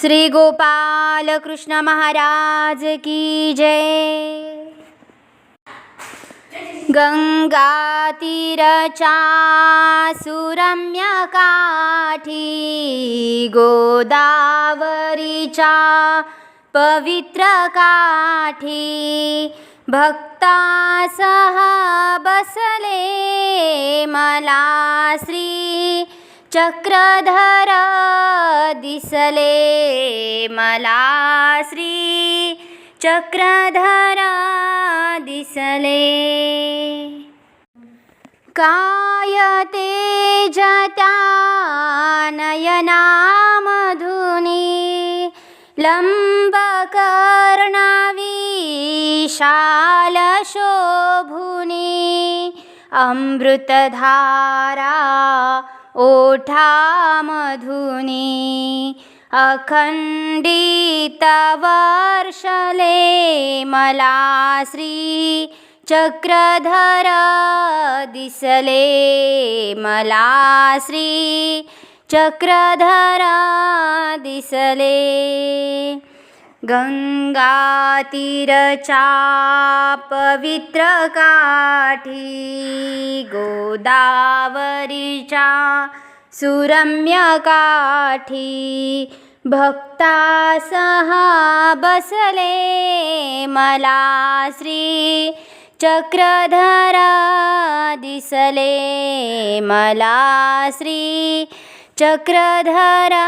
श्री गोपाल कृष्ण महाराज की जय। गंगा तीरचा सुरम्य काठी गोदावरीच्या पवित्र काठी। भक्तासह बसले मला। चक्रधर दिसले मला श्री चक्रधर दिसले काय तेज त्या नयनामधुनी लंबकर्णविशाल शोभुनी अमृतधारा ओठामधुनी अखंडित वर्षले मला श्री चक्रधर दिसले. मला श्री चक्रधर दिसले. गंगा तीरच्या पवित्र काठी गोदावरीच्या सुरम्य काठी भक्तासह बसले मला श्री चक्रधरा दिसले मला श्री चक्रधरा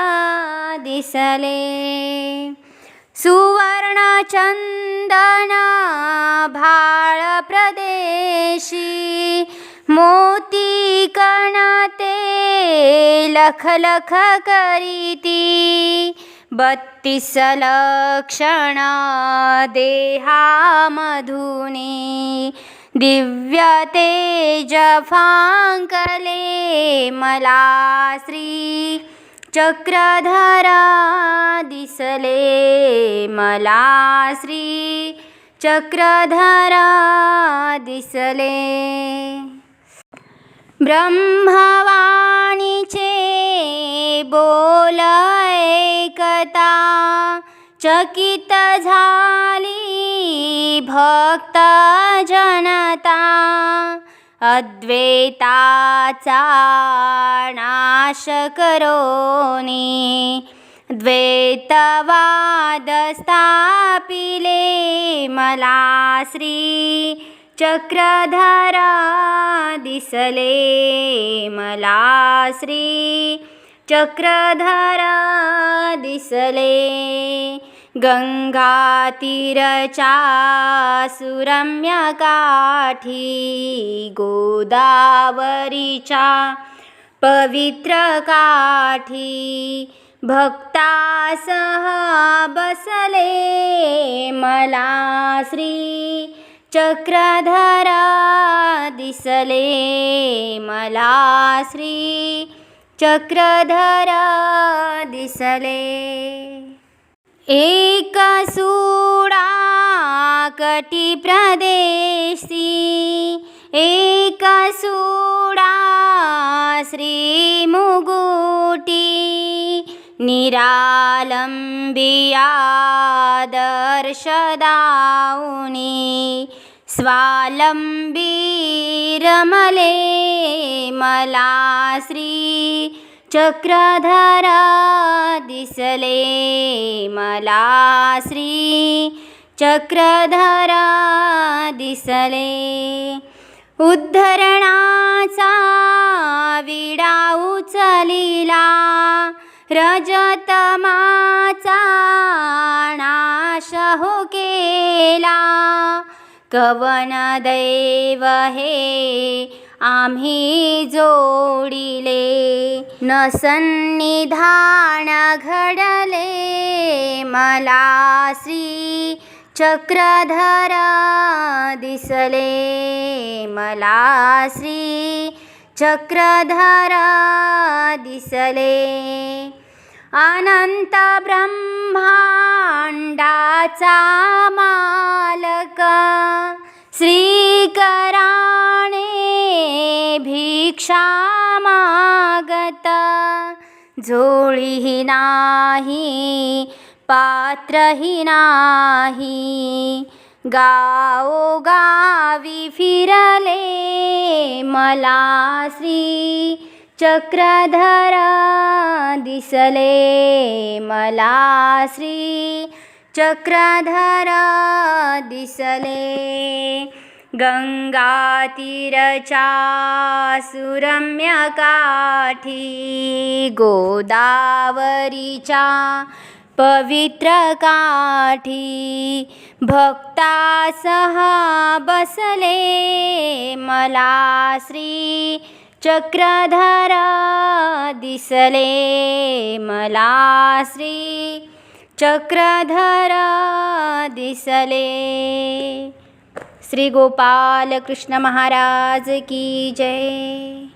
दिसले. सुवर्ण भाळप्रदेशी भाळ प्रदेशी मोती कणते लख करीती बत्तीस लक्षण देहामधुनी दिव्य तेज फांकले मला श्री चक्रधरा दिसले मला श्री चक्रधरा दिसले ब्रह्मवाणीचे बोल ऐकता चकित झाली भक्त जनता। अद्वैताचा नाश करोनी द्वैतवाद स्थापिले मला श्री चक्रधरा दिसले मला श्री चक्रधरा दिसले गंगा तीरच्या सुरम्य काठी गोदावरीच्या पवित्र काठी भक्तासह बसले मला श्री चक्रधरा दिसले मला श्री चक्रधरा दिसले. एकसूडाकटिप्रदेशी एकसूडा श्रीमुगुटी निरालम्बियादर्शदाउनि उनि स्वालम्बीरमले मला श्री चक्रधरा दिसले मला श्री चक्रधरा दिसले उद्धरणाचा विडा उचलिला। रजतमाचा नाश हो केला। कवन दैव हे आम्ही जोडिले न सन्निधान घडले. मला श्री चक्रधर दिसले. मला श्री चक्रधर दिसले. अनंत ब्रह्मांडाचा मालक श्री भिक्षा मागत झोळीही नाही पात्रही नाही. गावोगावी फिरले मला श्री चक्रधर दिसले मला श्री चक्रधर दिसले गंगातीरच्या सुरम्य काठी गोदावरीच्या पवित्र काठी भक्तासह बसले मला श्री चक्रधर दिसले मला श्री चक्रधर दिसले. श्री गोपाल कृष्ण महाराज की जय.